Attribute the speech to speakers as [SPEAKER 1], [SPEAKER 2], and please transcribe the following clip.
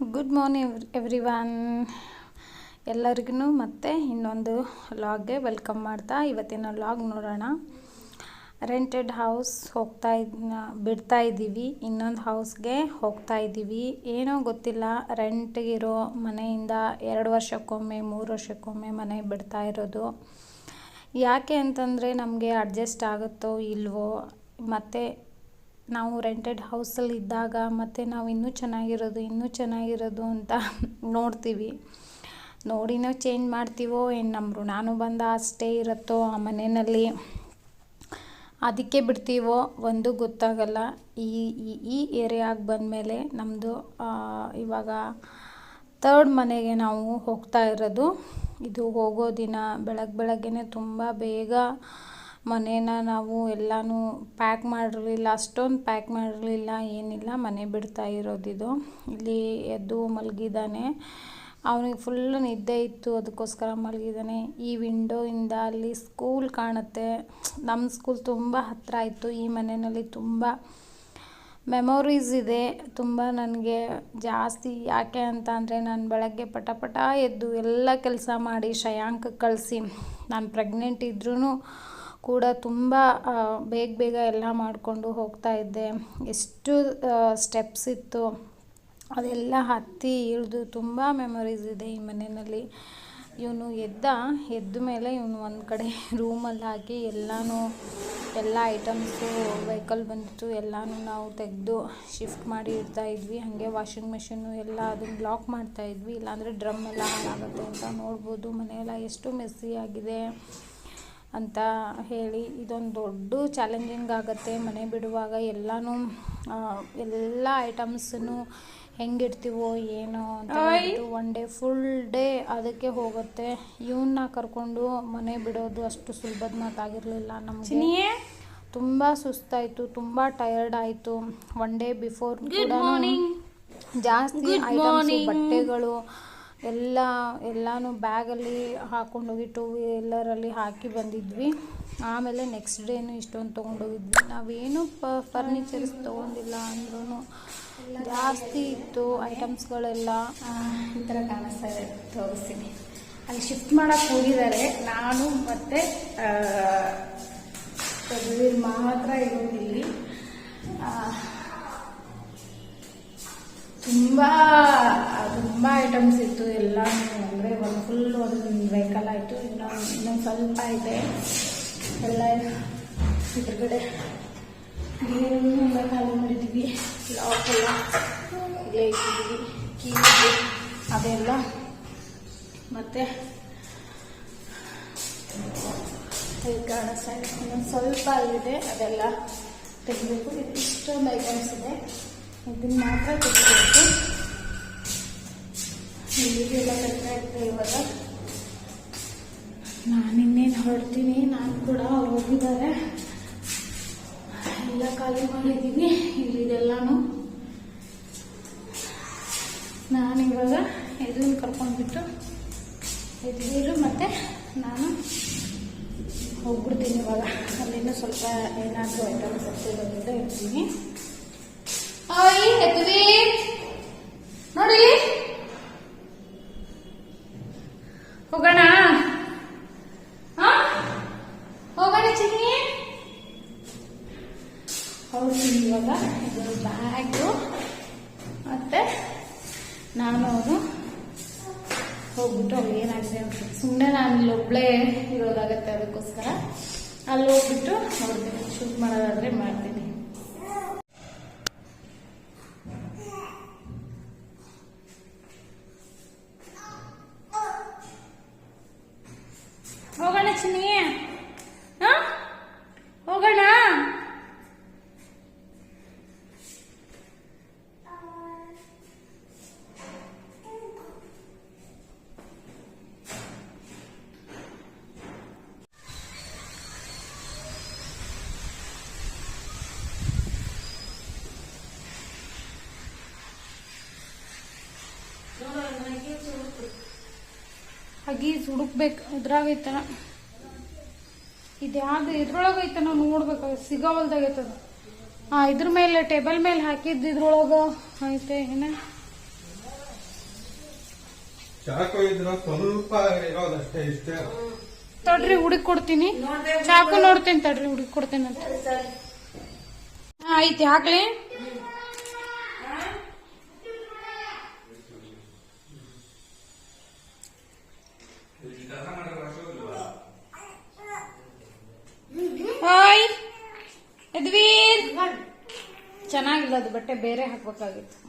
[SPEAKER 1] Good morning every one ಎಲ್ಲರಿಗೂ ಮತ್ತೆ ಇನ್ನೊಂದು ಲಾಗ್ಗೆ ವೆಲ್ಕಮ್ ಮಾಡ್ತಾ ಇವತ್ತಿನ ಲಾಗ್ ನೋಡೋಣ. ರೆಂಟೆಡ್ ಹೌಸ್ ಹೋಗ್ತಾ ಇದ್ ಬಿಡ್ತಾ ಇದ್ದೀವಿ. ಇನ್ನೊಂದು ಹೌಸ್ಗೆ ಹೋಗ್ತಾ ಇದ್ದೀವಿ. ಏನೋ ಗೊತ್ತಿಲ್ಲ ರೆಂಟ್ಗಿರೋ ಮನೆಯಿಂದ ಎರಡು ವರ್ಷಕ್ಕೊಮ್ಮೆ, ಮೂರು ವರ್ಷಕ್ಕೊಮ್ಮೆ ಮನೆ ಬಿಡ್ತಾ ಇರೋದು. ಯಾಕೆ ಅಂತಂದರೆ ನಮಗೆ ಅಡ್ಜಸ್ಟ್ ಆಗುತ್ತೋ ಇಲ್ವೋ, ಮತ್ತು ನಾವು ರೆಂಟೆಡ್ ಹೌಸಲ್ಲಿ ಇದ್ದಾಗ ಮತ್ತು ನಾವು ಇನ್ನೂ ಚೆನ್ನಾಗಿರೋದು ಇನ್ನೂ ಚೆನ್ನಾಗಿರೋದು ಅಂತ ನೋಡ್ತೀವಿ. ನೋಡಿ ನಾವು ಚೇಂಜ್ ಮಾಡ್ತೀವೋ ಏನು ನಮ್ಮ ಋಣಾನು ಬಂದ ಅಷ್ಟೇ ಇರುತ್ತೋ ಆ ಮನೆಯಲ್ಲಿ? ಅದಕ್ಕೆ ಬಿಡ್ತೀವೋ? ಒಂದು ಗೊತ್ತಾಗಲ್ಲ. ಈ, ಈ- ಏರಿಯಾಗೆ ಬಂದಮೇಲೆ ನಮ್ಮದು ಇವಾಗ ತರ್ಡ್ ಮನೆಗೆ ನಾವು ಹೋಗ್ತಾ ಇರೋದು. ಇದು ಹೋಗೋ ದಿನ ಬೆಳಗ್ಗೆ ಬೆಳಗ್ಗೆನೆ ತುಂಬ ಬೇಗ ಮನೇನ ನಾವು ಎಲ್ಲನೂ ಪ್ಯಾಕ್ ಮಾಡಿರಲಿಲ್ಲ, ಅಷ್ಟೊಂದು ಪ್ಯಾಕ್ ಮಾಡಿರಲಿಲ್ಲ, ಏನಿಲ್ಲ, ಮನೆ ಬಿಡ್ತಾ ಇರೋದಿದು. ಇಲ್ಲಿ ಎದ್ದು ಮಲಗಿದ್ದಾನೆ. ಅವನಿಗೆ ಫುಲ್ ನಿದ್ದೆ ಇತ್ತು, ಅದಕ್ಕೋಸ್ಕರ ಮಲಗಿದ್ದಾನೆ. ಈ ವಿಂಡೋಯಿಂದ ಅಲ್ಲಿ ಸ್ಕೂಲ್ ಕಾಣುತ್ತೆ. ನಮ್ಮ ಸ್ಕೂಲ್ ತುಂಬ ಹತ್ತಿರ ಇತ್ತು, ಈ ಮನೆಯಲ್ಲಿ ತುಂಬ ಮೆಮೊರೀಸ್ ಇದೆ. ತುಂಬ ನನಗೆ ಜಾಸ್ತಿ, ಯಾಕೆ ಅಂತ ಅಂದರೆ ನಾನು ಬೆಳಗ್ಗೆ ಪಟ ಪಟ ಎದ್ದು ಎಲ್ಲ ಕೆಲಸ ಮಾಡಿ ಶಯಾಂಕ ಕಳಿಸಿ, ನಾನು ಪ್ರೆಗ್ನೆಂಟ್ ಇದ್ರೂ ಕೂಡ ತುಂಬ ಬೇಗ ಬೇಗ ಎಲ್ಲ ಮಾಡಿಕೊಂಡು ಹೋಗ್ತಾ ಇದ್ದೆ. ಎಷ್ಟು ಸ್ಟೆಪ್ಸ್ ಇತ್ತು, ಅದೆಲ್ಲ ಹತ್ತಿ ಇಳಿದು ತುಂಬ ಮೆಮೊರೀಸ್ ಇದೆ ಈ ಮನೆಯಲ್ಲಿ. ಇವನು ಎದ್ದ ಎದ್ದ ಮೇಲೆ ಇವನು ಒಂದು ಕಡೆ ರೂಮಲ್ಲಿ ಹಾಕಿ ಎಲ್ಲನೂ, ಎಲ್ಲ ಐಟಮ್ಸು ವೆಹಿಕಲ್ ಬಂದಿತ್ತು ಎಲ್ಲನೂ ನಾವು ತೆಗೆದು ಶಿಫ್ಟ್ ಮಾಡಿ ಇಡ್ತಾ ಇದ್ವಿ. ಹಾಗೆ ವಾಷಿಂಗ್ ಮೆಷಿನ್ನು ಎಲ್ಲ ಅದನ್ನು ಬ್ಲಾಕ್ ಮಾಡ್ತಾ ಇದ್ವಿ. ಇಲ್ಲಾಂದರೆ ಡ್ರಮ್ ಎಲ್ಲ ಹಾಳಾಗುತ್ತೆ ಅಂತ ನೋಡ್ಬೋದು. ಮನೆಯೆಲ್ಲ ಎಷ್ಟು ಮೆಸ್ಸಿ ಆಗಿದೆ. ಅಂತ ಹೇಳಿ ಇದೊಂದು ದೊಡ್ಡ ಚಾಲೆಂಜಿಂಗ್ ಆಗುತ್ತೆ. ಮನೆ ಬಿಡುವಾಗ ಎಲ್ಲನೂ ಎಲ್ಲ ಐಟಮ್ಸನ್ನು ಹೆಂಗಿಡ್ತೀವೋ ಏನೋ ಅಂತ ಒನ್ ಡೇ ಫುಲ್ ಡೇ ಅದಕ್ಕೆ ಹೋಗುತ್ತೆ. ಇವನ್ನ ಕರ್ಕೊಂಡು ಮನೆ ಬಿಡೋದು ಅಷ್ಟು ಸುಲಭದ ಮಾತಾಗಿರಲಿಲ್ಲ ನಮಗೆ. ತುಂಬ ಸುಸ್ತಾಯಿತು ತುಂಬ ಟಯರ್ಡ್ ಆಯಿತು. ಒನ್ ಡೇ ಬಿಫೋರ್ ಜಾಸ್ತಿ ಐಟಮ್ಸ್ ಬಟ್ಟೆಗಳು ಎಲ್ಲ ಎಲ್ಲಾನು ಬ್ಯಾಗಲ್ಲಿ ಹಾಕ್ಕೊಂಡೋಗಿ ಟೂ ವೀಲರಲ್ಲಿ ಹಾಕಿ ಬಂದಿದ್ವಿ. ಆಮೇಲೆ ನೆಕ್ಸ್ಟ್ ಡೇನು ಇಷ್ಟೊಂದು ತೊಗೊಂಡೋಗಿದ್ವಿ ನಾವೇನು ಫರ್ನಿಚರ್ಸ್ ತೊಗೊಂಡಿಲ್ಲ ಅಂದ್ರೂ ಜಾಸ್ತಿ ಇತ್ತು ಐಟಮ್ಸ್ಗಳೆಲ್ಲ
[SPEAKER 2] ಈ ಥರ ಕಾಣಿಸ್ತಾ ಇದೆ. ತೋರಿಸ್ತೀನಿ. ಅಲ್ಲಿ ಶಿಫ್ಟ್ ಮಾಡೋಕ್ಕೆ ಹೋಗಿದ್ದಾರೆ ನಾನು ಮತ್ತೆ ಮಾತ್ರ ಇರೋದಿಲ್ಲಿ. ಆ, ತುಂಬ ತುಂಬ ಐಟಮ್ಸ್ ಎಲ್ಲ ಅಂದರೆ ಒಂದು ಫುಲ್ ಒಂದು ವೆಹಿಕಲ್ ಆಯಿತು ಇನ್ನೊಂದು ಸ್ವಲ್ಪ ಇದೆ. ಎಲ್ಲ ಇದ್ರಗಡೆ ನೀರನ್ನು ಖಾಲಿ ಎಲ್ಲ ಇಲ್ಲೇ ಇಟ್ಟಿದ್ವಿ ಕೀ ಅದೆಲ್ಲ. ಮತ್ತೆ ಇಲ್ಲಿ ಕಾಣಿಸ್ತಾ ಇದೆ ಇನ್ನೊಂದು ಸ್ವಲ್ಪ ಅಲ್ಲಿದೆ ಅದೆಲ್ಲ ತೆಗಿಬೇಕು. ಇದು ಇಷ್ಟೊಂದು ಐಟಮ್ಸ್ ಇದೆ. ಇದನ್ನ ಮಾತ್ರ ತೆಗಿಬೇಕು. ಇಲ್ಲಿಗೆಲ್ಲ ಕಟ್ತಾ ಇರ್ತದೆ ಇವಾಗ. ನಾನು ಇನ್ನೇನು ಹೊರಡ್ತೀನಿ, ನಾನು ಕೂಡ ಅವ್ರು ಹೋಗಿದ್ದಾರೆ. ಎಲ್ಲ ಖಾಲಿ ಮಾಡಿದ್ದೀನಿ, ಇಲ್ಲಿದೆಲ್ಲಾನು. ನಾನು ಇವಾಗ ಇದನ್ನು ಕರ್ಕೊಂಡ್ಬಿಟ್ಟು ಎದುರು ಮತ್ತೆ ನಾನು ಹೋಗ್ಬಿಡ್ತೀನಿ ಇವಾಗ. ಅಲ್ಲಿಂದ ಸ್ವಲ್ಪ ಏನಾದರೂ ಐಟಮ್ಸ್ ಹತ್ತಿರೋದ್ರಿಂದ ಇರ್ತೀನಿ ಓಯ್ ಎದ್ವಿ ನೋಡಿ ಹೋಗೋಣ ಹಾ ಚಿನ್ನಿ? ಹೋಗ್ತೀನಿ ಇವಾಗ ಇದು ಬ್ಯಾಗು. ಮತ್ತೆ ನಾನು ಅವನು ಹೋಗ್ಬಿಟ್ಟು ಅಲ್ಲಿ ಅಂತ. ಸುಮ್ಮನೆ ನಾನು ಇಲ್ಲಿ ಒಬ್ಳೇ ಇರೋದಾಗತ್ತೆ ಅದಕ್ಕೋಸ್ಕರ. ಅಲ್ಲಿ ಹೋಗ್ಬಿಟ್ಟು ನೋಡ್ತೀನಿ ಶೂಟ್ ಮಾಡೋದಾದ್ರೆ ಮಾಡ್ತೀನಿ. ಹೋಗೋಣ ಚಿನ್ನಿ.
[SPEAKER 1] ಹಗೀಸ್ ಹುಡುಕ್ಬೇಕು ಇದ್ರಾಗೈತನ ಇದ್ಯಾವ್ದು ಇದ್ರೊಳಗೆ ಐತನ ನೋಡ್ಬೇಕು ಸಿಗೋವಲ್ದಾಗೈತದ ಹಾಂ ಇದ್ರ ಮೇಲೆ ಟೇಬಲ್ ಮೇಲೆ ಹಾಕಿದ್ದು ಇದ್ರೊಳಗೆ ಐತೆ ಏನ?
[SPEAKER 3] ಚಾಕು ಇದ್ರ ಸ್ವಲ್ಪ ಇರೋದಷ್ಟೇ ಇಷ್ಟೇ.
[SPEAKER 1] ತಡ್ರಿ ಹುಡುಕ್ ಕೊಡ್ತೀನಿ. ಚಾಕು ನೋಡ್ತೀನಿ ತಡ್ರಿ ಹುಡುಕ್ ಕೊಡ್ತೀನಿ ಅಂತ. ಹಾ, ಐತಿ ಹಾಕ್ಲಿ. ಚೆನ್ನಾಗಿಲ್ಲ ಅದು ಬಟ್ಟೆ ಬೇರೆ ಹಾಕ್ಬೇಕಾಗಿತ್ತು.